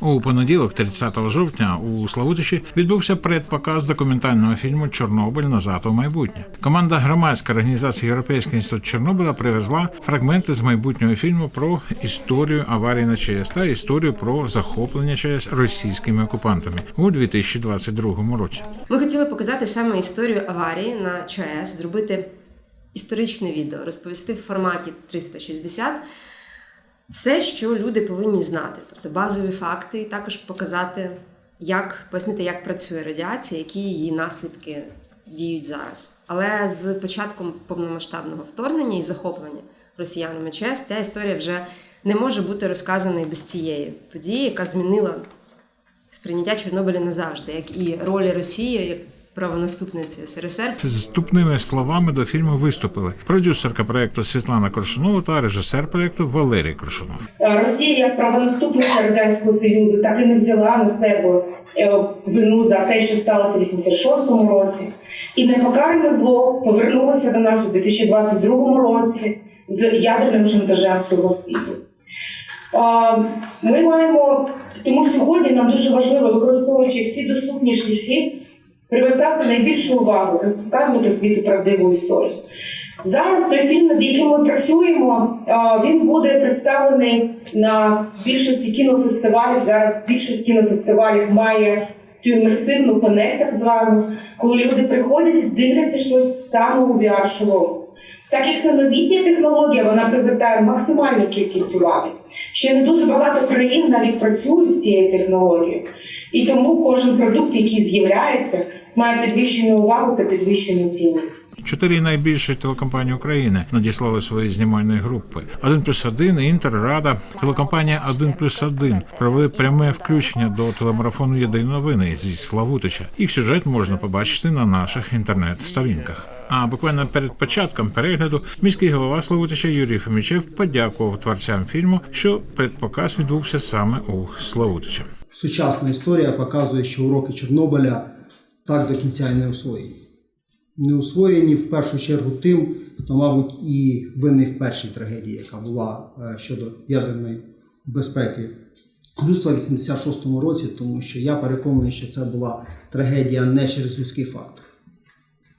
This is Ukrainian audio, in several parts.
У понеділок, 30 жовтня, у Славутичі відбувся предпоказ документального фільму Чорнобиль назад у майбутнє. Команда громадської організації Європейський інститут Чорнобиля привезла фрагменти з майбутнього фільму про історію аварії на ЧАЕС та історію про захоплення ЧАЕС російськими окупантами у 2022 році. Ми хотіли показати саме історію аварії на ЧАЕС, зробити історичне відео, розповісти в форматі 360 все, що люди повинні знати, тобто базові факти, і також показати, як пояснити, як працює радіація, які її наслідки діють зараз. Але з початком повномасштабного вторгнення і захоплення росіянами ЧАЕС ця історія вже не може бути розказана без цієї події, яка змінила сприйняття Чорнобиля назавжди, як і ролі Росії як правонаступниці СРСР. З вступними словами до фільму виступили продюсерка проекту Світлана Коршунова та режисер проекту Валерій Коршунов. Росія як правонаступниця радянського союзу так і не взяла на себе е, вину за те, що сталося в 86-му році, і непокаране зло повернулося до нас у 2022 році з ядерним шантажем всього світу. Ми маємо тому сьогодні нам дуже важливо, використовуючи всі доступні шляхи, привертати найбільшу увагу, розказувати світу правдиву історію. Зараз той фільм, над яким ми працюємо, він буде представлений на більшості кінофестивалів. Зараз більшість кінофестивалів має цю імерсивну панель, так звану, коли люди приходять і дивляться щось VR-шовому. Так як це новітня технологія, вона привертає максимальну кількість уваги. Ще не дуже багато країн навіть працюють з цією технологією. І тому кожен продукт, який з'являється, має підвищену увагу та підвищену цінність. Чотири найбільші телекомпанії України надіслали свої знімальні групи. 1 плюс 1, Інтер, Рада, телекомпанія 1 плюс 1 провели пряме включення до телемарафону Єдині новини зі Славутича. Їх сюжет можна побачити на наших інтернет-сторінках. А буквально перед початком перегляду міський голова Славутича Юрій Фомічев подякував творцям фільму, що предпоказ відбувся саме у Славутича. Сучасна історія показує, що уроки Чорнобиля так до кінця і не освоєні. Не освоєні в першу чергу тим, хто, мабуть, і винний в першій трагедії, яка була е, щодо ядерної безпеки людства в 86-му році, тому що я переконаний, що це була трагедія не через людський фактор.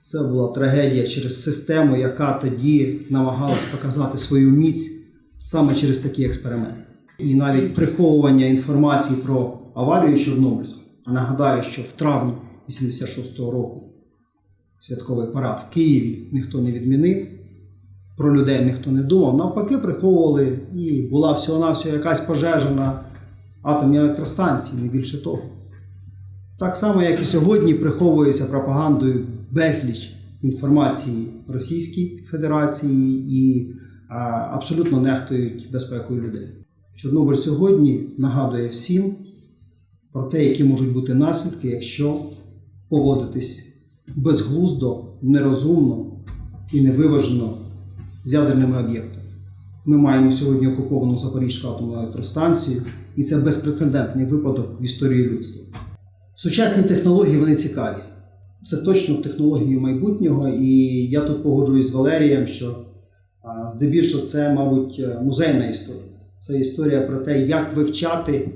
Це була трагедія через систему, яка тоді намагалась показати свою міць саме через такі експерименти. І навіть приховування інформації про аварію Чорнобильську. А нагадаю, що в травні 86-го року святковий парад в Києві ніхто не відмінив, про людей ніхто не думав. Навпаки, приховували і була всього-навсього якась пожежа на атомній електростанції, не більше того. Так само, як і сьогодні приховується пропагандою безліч інформації Російській Федерації і а, абсолютно нехтують безпекою людей. Чорнобиль сьогодні нагадує всім про те, які можуть бути наслідки, якщо поводитись безглуздо, нерозумно і невиважено з ядерними об'єктами. Ми маємо сьогодні окуповану Запорізьку атомну електростанцію, і це безпрецедентний випадок в історії людства. Сучасні технології вони цікаві. Це точно технології майбутнього, і я тут погоджуюсь з Валерієм, що здебільшого це, мабуть, е, музейна історія. Це історія про те, як вивчати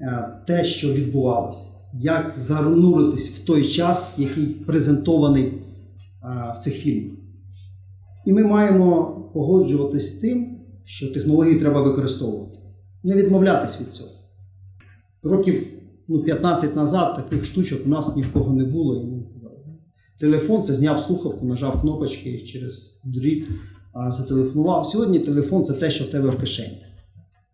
е, те, що відбувалося, як зануритись в той час, який презентований в цих фільмах. І ми маємо погоджуватись з тим, що технології треба використовувати, не відмовлятись від цього. Років ну, 15 назад таких штучок у нас ні в кого не було. Ми Телефон це зняв слухавку, нажав кнопочки через дріт, зателефонував. Сьогодні телефон це те, що в тебе в кишені.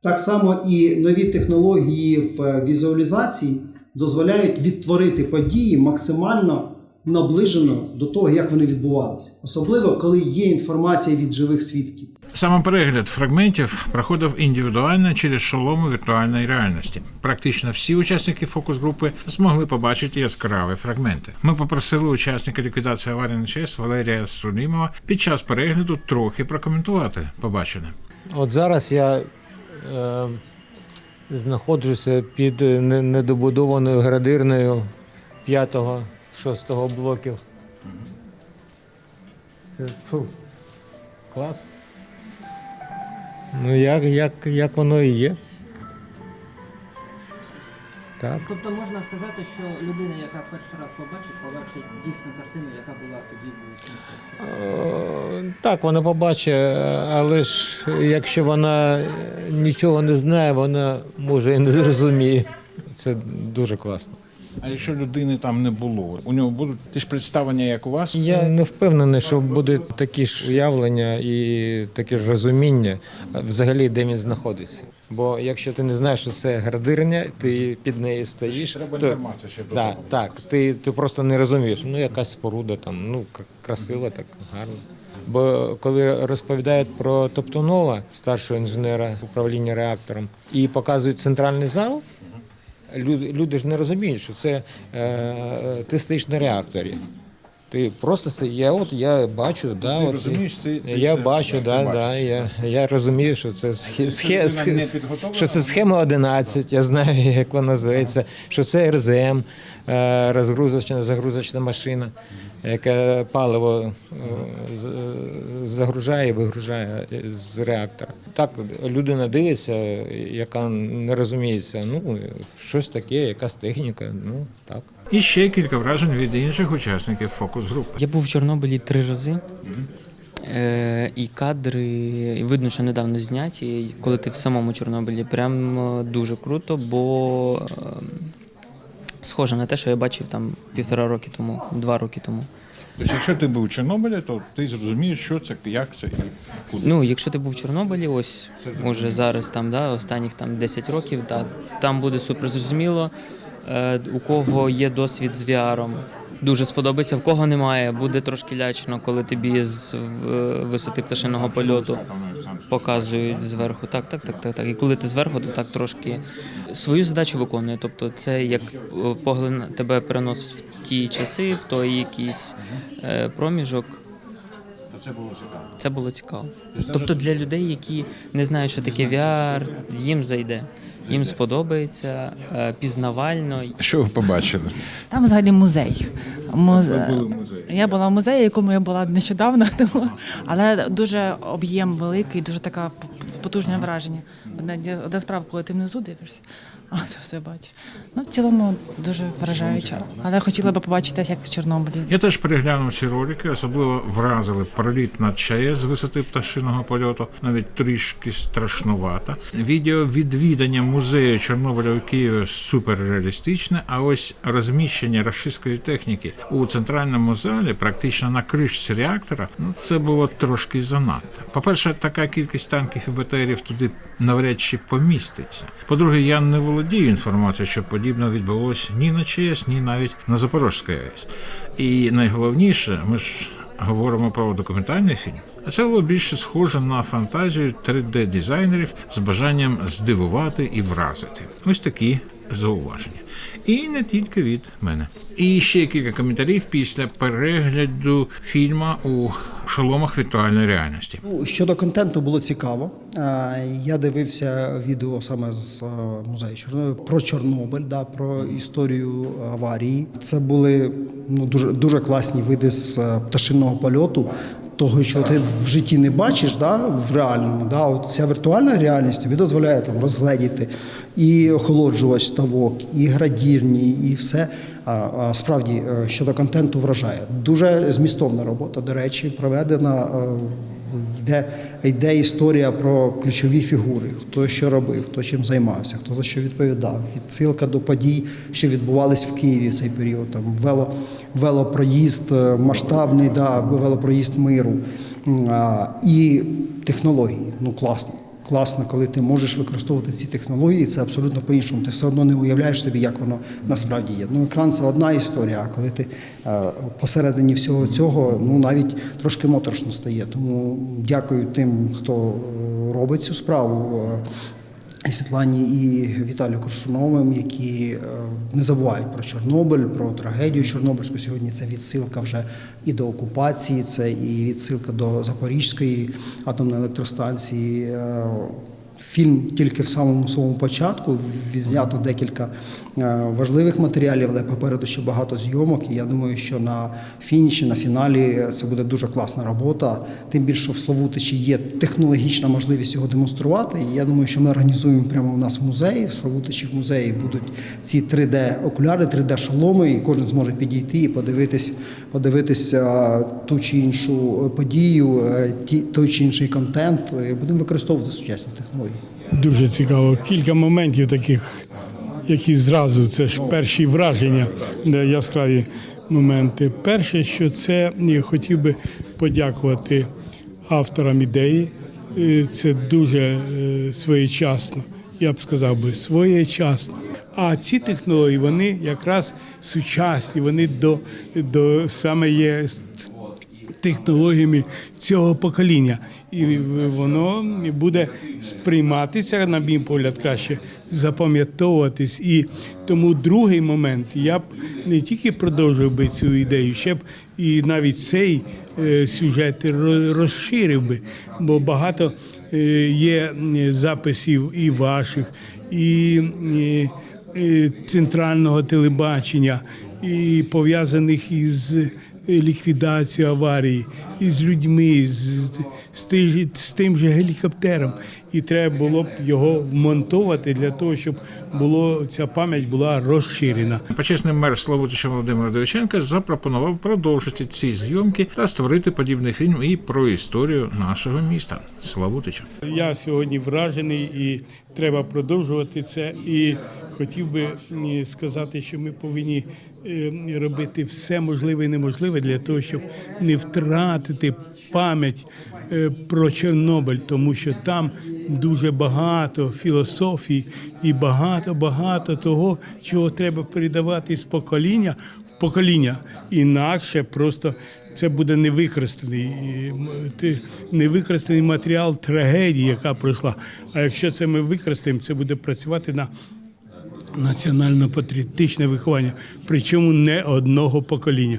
Так само і нові технології в е, візуалізації дозволяють відтворити події максимально наближено до того, як вони відбувалися. Особливо, коли є інформація від живих свідків. Саме перегляд фрагментів проходив індивідуально через шолому віртуальної реальності. Практично всі учасники фокус-групи змогли побачити яскраві фрагменти. Ми попросили учасника ліквідації аварії на ЧАЕС Валерія Сулімова під час перегляду трохи прокоментувати побачене. От зараз я е, знаходжуся під недобудованою градирною 5-6 блоків. Це, фу, клас. Ну як, як, як воно і є. Так. Тобто можна сказати, що людина, яка перший раз побачить, побачить дійсну картину, яка була тоді в 86 Е, Так, вона побачить, але ж якщо вона нічого не знає, вона може і не зрозуміє. Це дуже класно. А якщо людини там не було, у нього будуть ті ж представлення, як у вас? Я не впевнений, що буде такі ж уявлення і таке ж розуміння взагалі, де він знаходиться. Бо якщо ти не знаєш, що це градирня, ти під нею стоїш. Треба то- інформація ще Да, так, ти, ти просто не розумієш. Ну, якась споруда там, ну к- красиво, так гарно. Бо коли розповідають про Топтунова, старшого інженера управління реактором, і показують центральний зал, люди, люди ж не розуміють, що це е, ти стоїш на реакторі. Ти просто це я от я бачу, да, Ти оці- розумієш, це- ти я це- бачу, да, да, я, я розумію, що це схе, що це схема 11, я знаю, як вона називається, що це РЗМ, е, розгрузочна, загрузочна машина, яка паливо е, загружає і вигружає з реактора. Так людина дивиться, яка не розуміється, ну, щось таке, якась техніка, ну так. І ще кілька вражень від інших учасників фокус-групи. Я був в Чорнобилі три рази. Е, і кадри видно, що недавно зняті. Коли ти в самому Чорнобилі, прям е, дуже круто, бо е, схоже на те, що я бачив там півтора роки тому, два роки тому. Тобто, якщо ти був у Чорнобилі, то ти зрозумієш, що це, як це і куди. Ну, якщо ти був в Чорнобилі, ось може зараз там, да, останніх там 10 років, та, там буде супер зрозуміло. Е, у кого є досвід з VR, дуже сподобається, в кого немає, буде трошки лячно, коли тобі з е, висоти пташиного польоту показують зверху. Так, так, так, так, так. І коли ти зверху, то так трошки свою задачу виконує. Тобто, це як е, поглин тебе переносить в ті часи, в той якийсь е, проміжок. Це було цікаво. Це було цікаво. Тобто для людей, які не знають, що таке VR, їм зайде. Їм сподобається е, пізнавально. Що ви побачили? Там взагалі музей. Музе... Я була в музеї, якому я була нещодавно, тому... але дуже об'єм великий, дуже така потужне враження. Одна, одна справа, коли ти внизу дивишся, а це все бачиш. Ну, в цілому дуже вражаюче. Але хотіла би побачити, як в Чорнобилі. Я теж переглянув ці ролики, особливо вразили проліт над ЧАЕС з висоти пташиного польоту, навіть трішки страшнувато. Відео відвідання музею Чорнобиля у Києві суперреалістичне, а ось розміщення рашистської техніки у центральному залі, практично на кришці реактора, ну це було трошки занадто. По-перше, така кількість танків і БТРів туди навряд чи поміститься. По-друге, я не володію інформацією, що подібне відбулося ні на ЧАЕС, ні навіть на Запорозькій АЕС. І найголовніше, ми ж говоримо про документальний фільм. А це було більше схоже на фантазію 3D-дизайнерів з бажанням здивувати і вразити. Ось такі зауваження. І не тільки від мене. І ще кілька коментарів після перегляду фільму у шоломах віртуальної реальності. Ну, Щодо контенту було цікаво. Я дивився відео саме з е, музею Чорнобиль про Чорнобиль, да, про історію аварії. Це були ну, дуже, дуже класні види з е, пташиного польоту. Того, що ти в житті не бачиш, да, в реальному, да, от ця віртуальна реальність тобі дозволяє там розгледіти і охолоджувач ставок, і градірні, і все. А, а справді е, щодо контенту вражає. Дуже змістовна робота, до речі, проведена. Йде, йде історія про ключові фігури, хто що робив, хто чим займався, хто за що відповідав. Відсилка до подій, що відбувались в Києві в цей період. Там вело, велопроїзд е, масштабний, да, велопроїзд миру а, і технології. Ну класно. Класно, коли ти можеш використовувати ці технології, це абсолютно по-іншому. Ти все одно не уявляєш собі, як воно насправді є. Ну, екран це одна історія, а коли ти е, посередині всього цього, ну навіть трошки моторошно стає. Тому дякую тим, хто е, робить цю справу. Е, і Світлані і Віталію Коршуновим, які е, не забувають про Чорнобиль, про трагедію Чорнобильську. Сьогодні це відсилка вже і до окупації, це і відсилка до Запорізької атомної електростанції. Фільм тільки в самому своєму початку відзнято декілька е, важливих матеріалів, але попереду ще багато зйомок. І я думаю, що на фініші, на фіналі це буде дуже класна робота. Тим більше в Славутичі є технологічна можливість його демонструвати. І я думаю, що ми організуємо прямо у нас в музеї. В Славутичі в музеї будуть ці 3D-окуляри, 3D-шоломи, і кожен зможе підійти і подивитись, подивитись е, ту чи іншу подію, е, той чи інший контент. Будемо використовувати сучасні технології. Дуже цікаво. Кілька моментів таких, які зразу це ж перші враження, де яскраві моменти. Перше, що це я хотів би подякувати авторам ідеї. Е, Це дуже е, своєчасно. Я б сказав би своєчасно. А ці технології вони якраз сучасні, вони до, до саме є технологіями цього покоління, і воно буде сприйматися, на мій погляд, краще запам'ятовуватись. І тому другий момент я б не тільки продовжив би цю ідею, ще б і навіть цей е, сюжет розширив би, бо багато е, є е, записів і ваших, і. центрального телебачення і пов'язаних із ліквідацією аварії, із людьми, з, з, з тим же гелікоптером. І треба було б його вмонтувати для того, щоб було ця пам'ять була розширена. Почесний мер Славутича Володимир Довіченко запропонував продовжити ці зйомки та створити подібний фільм і про історію нашого міста Славутича. Я сьогодні вражений і треба продовжувати це. І хотів би сказати, що ми повинні е, робити все можливе і неможливе для того, щоб не втратити пам'ять е, про Чорнобиль, тому що там дуже багато філософії і багато багато того, чого треба передавати з покоління в покоління. Інакше просто це буде невикористаний ти- невикористаний матеріал трагедії, яка пройшла. А якщо це ми використаємо, це буде працювати на національно-патріотичне виховання, причому не одного покоління.